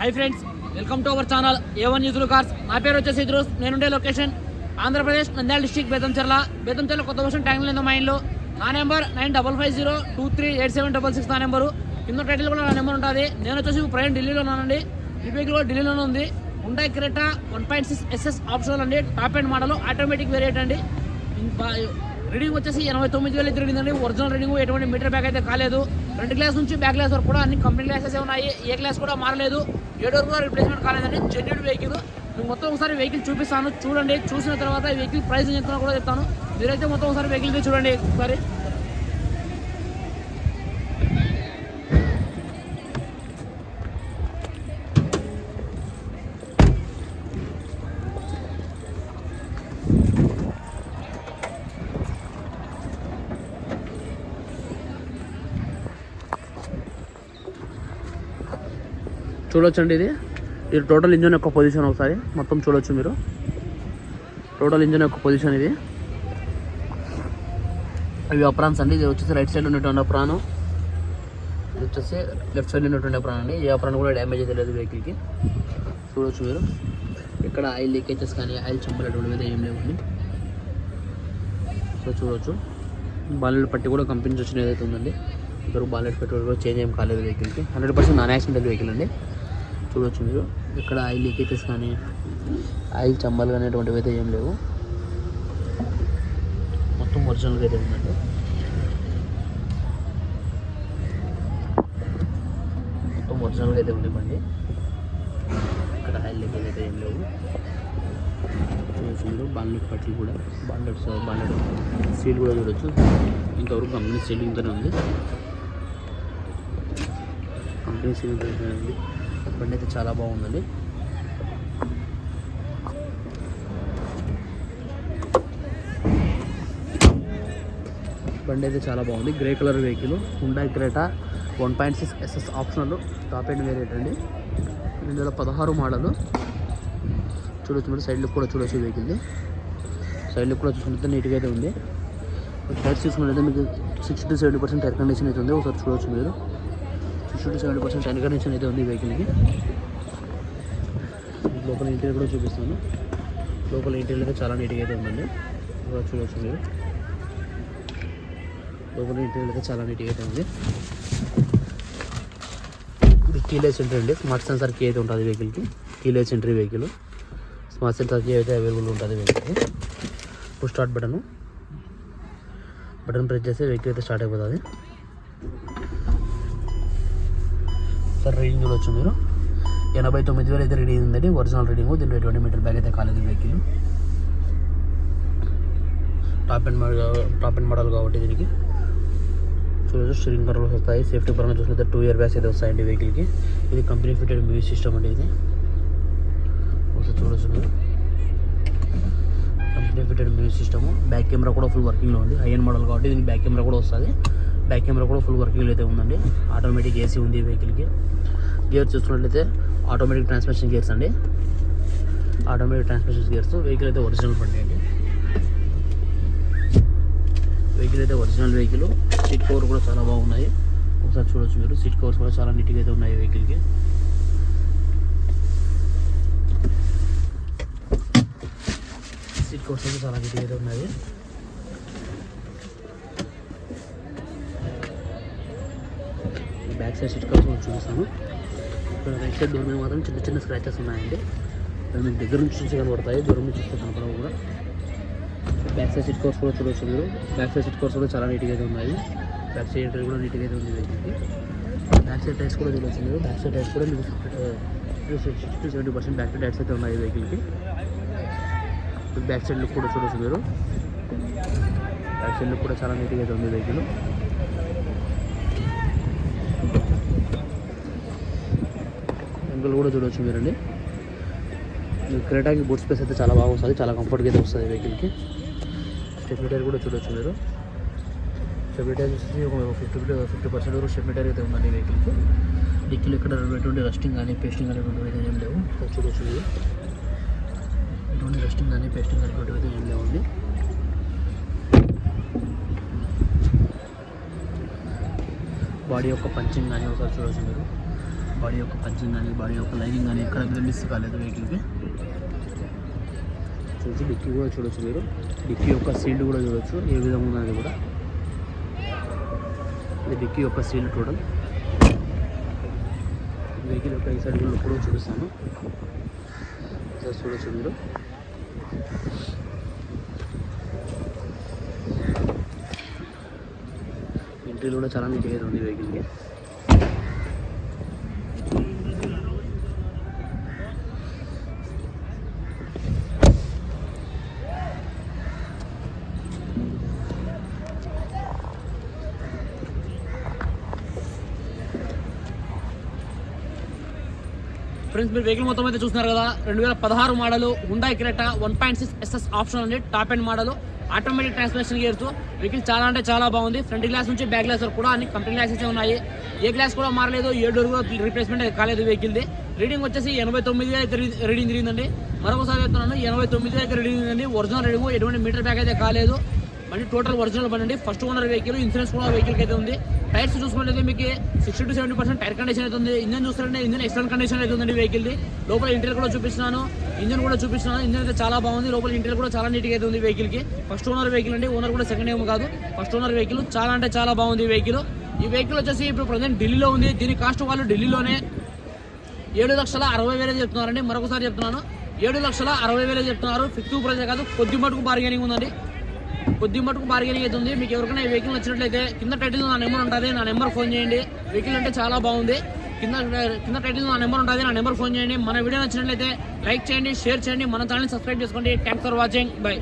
Hi friends welcome to our channel A one యూతులు cars నా పేరు వచ్చేసి ఇద్దరు నేనుండే లొకేషన్ ఆంధ్రప్రదేశ్ నంద్యాల డిస్టిక్ బేతంచెర్ల బేతంచెర్ల కొత్త వర్షం ట్యాంక్ లేదు మా ఇంట్లో నా number nine double five zero two three eight seven double six నా నెంబరు. కింద టైటిల్ కూడా నా నెంబర్ ఉంటుంది. నేను వచ్చేసి ప్రయాణం ఢిల్లీలో ఉన్నానండి. ఈ వెహికల్ కూడా ఢిల్లీలోనే ఉంది. ఉంటాయి Creta one point six S S option అండి. Top end model automatic variant అండి. రీడింగ్ వచ్చేసి ఎనభై తొమ్మిది వేలు అయితే రీడింగ్ అండి. ఒరిజినల్ రీడింగ్ ఎటువంటి మీటర్ బ్యాగ్ అయితే కాలేదు. రెండు గ్లాస్ నుంచి బ్యాక్ గ్లాస్ వరకు కూడా అన్ని కంపెనీ గ్లాసెస్ ఉన్నాయి. ఏ గ్లాస్ కూడా మారలేదు. ఏడు వరకు కూడా రిప్లేస్మెంట్ కాలేదండి. జెన్యున్ వెహికల్ మీకు మొత్తం ఒకసారి వెహికల్ చూపిస్తాను. చూడండి. చూసిన తర్వాత వెహికల్ ప్రైస్ చెప్తున్నా కూడా చెప్తాను. మీరైతే మొత్తం ఒకసారి వెహికల్ చూడండి ఒకసారి. చూడొచ్చండి ఇది. ఇది టోటల్ ఇంజన్ యొక్క పొజిషన్ ఒకసారి. మొత్తం చూడొచ్చు మీరు. టోటల్ ఇంజన్ యొక్క పొజిషన్ ఇది. అవి అప్రాన్స్ అండి. ఇది వచ్చేసి రైట్ సైడ్ ఉన్నటువంటి అప్రాను. ఇది వచ్చేసి లెఫ్ట్ సైడ్ ఉన్నటువంటి అప్రాన్ అండి. ఏ అప్రాన్ కూడా డ్యామేజ్ అయితే లేదు వెహికల్కి చూడొచ్చు మీరు. ఇక్కడ ఆయిల్ లీకేజెస్ కానీ ఆయిల్ చంపలేటువంటి మీద ఏం లేవండి. సో చూడొచ్చు. బాలెట్ పట్టి కూడా కంపెనీ నుంచి వచ్చిన ఏదైతే ఉందండి. ఇద్దరు బాలెట్ పెట్రోల్ కూడా చేంజ్ ఏం కాలేదు వెహికల్కి hundred percent non accidental vehicle అండి. చూడొచ్చు మీరు ఇక్కడ ఆయిల్ లీకేజెస్ కానీ ఆయిల్ చంబలు కానీ అటువంటివి అయితే ఏం లేవు. మొత్తం ఒరిజినల్గా అయితే ఉందండి. మొత్తం ఒరిజినల్గా అయితే ఉంది బండి ఇక్కడ ఆయిల్ లీకేజ్ అయితే ఏం లేవు. చూడొచ్చు మీరు బాండెడ్ పట్టి కూడా బాండెడ్ బాండెడ్ సీల్ కూడా చూడొచ్చు. ఇంతవరకు కంపెనీ సీలింగ్తోనే ఉంది. కంపెనీ సీలింగ్ ఉంది బండి అయితే చాలా బాగుందండి. బండి అయితే చాలా బాగుంది. Grey colour vehicle Hyundai Creta one point six S S optional top end variant అండి. రెండు వేల పదహారు మోడలు చూడొచ్చు మీరు సైడ్ లుక్ కూడా చూడొచ్చు వెహికల్ది సైడ్ లుక్ కూడా చూసుకుంటే నీట్గా అయితే ఉంది. టైర్స్ చూసుకున్నట్లయితే మీకు sixty to seventy percent tyre condition అయితే ఉంది. ఒకసారి చూడొచ్చు మీరు. Fifty to seventy percent air అయితే ఉంది వెహికల్కి లోపల ఇంటీరియర్ కూడా చూపిస్తాను. లోపల ఇంటీరియర్ అయితే చాలా నీట్గా అయితే ఉందండి. ఇక్కడ చూడవచ్చు మీరు. లోపల ఇంటీరియర్ అయితే చాలా నీట్గా అయితే ఉంది. ఇది కీలేజ్ ఎంట్రీ అండి. స్మార్ట్ సెన్సార్ కీ అయితే ఉంటుంది వెహికల్కి keyless entry vehicle smart sensor key అయితే అవైలబుల్ ఉంటుంది వెహికల్కి ఇప్పుడు స్టార్ట్ బటన్ బటన్ ప్రెస్ చేస్తే వెహికల్ అయితే స్టార్ట్ అయిపోతుంది. సార్ రీడింగ్ చూడొచ్చు మీరు. ఎనభై తొమ్మిది వేలు అయితే రీడింగ్ ఉందండి ఒరిజినల్ రీడింగ్ దీంట్లో ఎటువంటి మీటర్ బ్యాగ్ అయితే కాలేదు vehicle top end model top end model కాబట్టి దీనికి. చూడొచ్చు స్టీరింగ్ కంట్రోల్స్ వస్తాయి. సేఫ్టీ పరంగా చూసినట్లయితే టూ ఇయర్ బ్యాగ్స్ అయితే వస్తాయండి వెహికల్కి ఇది కంపెనీ ఫిటెడ్ మ్యూజిక్ సిస్టమ్ అండి ఇది. ఒకసారి చూడొచ్చు మీరు. Company fitted music system back camera కూడా ఫుల్ వర్కింగ్లో ఉంది. హై అండ్ మోడల్ కాబట్టి దీనికి బ్యాక్ కెమెరా కూడా వస్తుంది. బ్యాక్ కెమెరా కూడా ఫుల్ వర్కింగ్లో అయితే ఉందండి. ఆటోమేటిక్ ఏసీ ఉంది వెహికల్కి గేర్ చూసుకున్నట్లయితే ఆటోమేటిక్ ట్రాన్స్మిషన్ గేర్స్ అండి. ఆటోమేటిక్ ట్రాన్స్మిషన్ గేర్స్ వెహికల్ అయితే ఒరిజినల్ బండి అండి. వెహికల్ అయితే ఒరిజినల్ వెహికల్ సీట్ కవర్ కూడా చాలా బాగున్నాయి. ఒకసారి చూడొచ్చు మీరు సీట్ కవర్స్ కూడా చాలా నీట్గా అయితే ఉన్నాయి వెహికల్కి సీట్ కవర్స్ అయితే చాలా నీట్గా అయితే ఉన్నాయి. సైడ్ సీట్ కూడా చూపిస్తాను. ఇక్కడ రైట్ సైడ్ దూరం మాత్రం చిన్న చిన్న స్క్రాచెస్ ఉన్నాయండి. అవి మీకు దగ్గర నుంచి చూసి కనబడతాయి దూరం నుంచి చూస్తే కనపడవు కూడా. బ్యాక్ సైడ్ సిట్ కోర్స్ కూడా చూడవచ్చు మీరు. బ్యాక్ సైడ్ సిట్ కోర్స్ కూడా చాలా నీట్గా అయితే ఉన్నాయి. బ్యాక్ సైడ్ ఎంట్రీ కూడా నీట్గా అయితే ఉంది వెహికల్కి బ్యాక్ సైడ్ టైర్స్ కూడా చూడవచ్చు మీరు. బ్యాక్ సైడ్ టైర్స్ కూడా మీకు sixty to seventy percent back side tyres అయితే ఉన్నాయి వెహికల్కి బ్యాక్ సైడ్ లుక్ కూడా చూడవచ్చు మీరు. బ్యాక్ సైడ్ లుక్ కూడా చాలా నీట్గా అయితే ఉంది వెహికల్ యాంగిల్ కూడా చూడవచ్చు మీరండి. క్రేటాకి బూట్ స్పేస్ అయితే చాలా బాగా వస్తుంది చాలా కంఫర్ట్గా అయితే వస్తుంది వెహికల్కి స్టెప్నీ టైర్ కూడా చూడొచ్చు మీరు. స్టెప్నీ టైర్ వచ్చేసి ఒక ఫిఫ్టీ ఫిఫ్టీ పర్సెంట్ వరకు స్టెప్నీ టైర్ అయితే ఉందండి వెహికల్కి డిక్కీలు ఇక్కడ ఎటువంటి రస్టింగ్ కానీ పేస్టింగ్ అనేటువంటివి అయితే ఏం లేవు. చూడొచ్చు మీరు. ఎటువంటి రస్టింగ్ కానీ పేస్టింగ్ అనేటువంటివి అయితే ఏం లేవండి. బాడీ యొక్క పంచింగ్ కానీ ఒకసారి చూడొచ్చు మీరు. బాడీ యొక్క పంచింగ్ కానీ బాడీ యొక్క లైనింగ్ కానీ ఎక్కడ మిస్ కాలేదు వెహికల్కి చూసి డిక్కీ కూడా చూడొచ్చు మీరు. డిక్కీ యొక్క సీల్డ్ కూడా చూడొచ్చు ఏ విధంగా ఉన్నది కూడా. ఇది డిక్కీ యొక్క సీల్డ్ టోటల్. వెహికల్ యొక్క ఈ సైడ్ కూడా చూపిస్తాను. ఒకసారి చూడొచ్చు మీరు. బ్యాటరీలు కూడా చాలా నీట్గా ఉంది వెహికల్కి ఫ్రెండ్స్ మీరు వెహికల్ మొత్తం అయితే చూస్తున్నారు కదా. రెండు వేల పదహారు model Hyundai Creta one point six SS option ఉంది top and model automatic transmission gears. Vehicle చాలా అంటే చాలా బాగుంది. ఫ్రంట్ గ్లాస్ నుంచి బ్యాక్ గ్లాస్ వరకు కూడా అన్ని కంపెనీ గ్లాసెస్ ఉన్నాయి. ఏ గ్లాస్ కూడా మారలేదు ఏ డోర్ కూడా రీప్లేస్మెంట్ కాలేదు వెహికల్ది. రీడింగ్ వచ్చేసి ఎనభై తొమ్మిది అయితే రీడింగ్ తిరిగిందండి. మరొకసారి చెప్తున్నాను ఎనభై తొమ్మిది అయితే రీడింగ్ ఉంది ఒరిజినల్ రీడింగ్ ఎటువంటి మీటర్ బ్యాక్ అయితే కాలేదు. బండి టోటల్ ఒరిజినల్ బండి అండి. ఫస్ట్ ఓనర్ వెహికల్ ఇన్సూరెన్స్ కూడా వెహికల్ అయితే ఉంది. టైర్స్ చూసుకుంటే మీకు sixty to seventy percent tyre condition అయితే ఉంది. ఇంజన్ చూస్తారంటే ఇంజన్ ఎక్స్టర్నల్ కండిషన్ అయితే ఉందండి వెహికల్ది లోపల ఇంటీరియర్ కూడా చూపిస్తున్నాను. ఇంజన్ కూడా చూపిస్తున్నాను. ఇంజన్ అయితే చాలా బాగుంది. లోపల ఇంటీరియర్ కూడా చాలా నీట్గా అయితే ఉంది వెహికల్కి. ఫస్ట్ ఓనర్ వెహికల్ అండి. ఓనర్ కూడా సెకండ్ ఏమో కాదు. ఫస్ట్ ఓనర్ వెహికల్ చాలా అంటే చాలా బాగుంది ఈ వెహికల్ ఈ వెహికల్ వచ్చేసి ఇప్పుడు ప్రజెంట్ ఢిల్లీలో ఉంది. దీని కాస్ట్ వాళ్ళు ఢిల్లీలోనే ఏడు లక్షల అరవై వేలే చెప్తున్నారండి. మరొకసారి చెప్తున్నాను. ఏడు లక్షల అరవై వేలే చెప్తున్నారు. ఫిక్స్ ప్రైస్ కాదు. కొద్ది మటుకు బార్గెనింగ్ ఉందండి. కొద్ది మటుకు బార్గెనింగ్ అయితే ఉంది. మీకు ఎవరికైనా ఈ వెహికల్ నచ్చినట్లయితే కింద టైటిల్ నా నెంబర్ ఉంటుంది నా నెంబర్ ఫోన్ చేయండి. వెహికల్ అంటే చాలా బాగుంది. కింద కింద టైటిల్ నా నెంబర్ ఉంటుంది నా నెంబర్ ఫోన్ చేయండి. మన వీడియో నచ్చినట్లయితే లైక్ చేయండి షేర్ చేయండి. మన ఛానల్ సబ్స్క్రైబ్ చేసుకోండి. Thanks for watching bye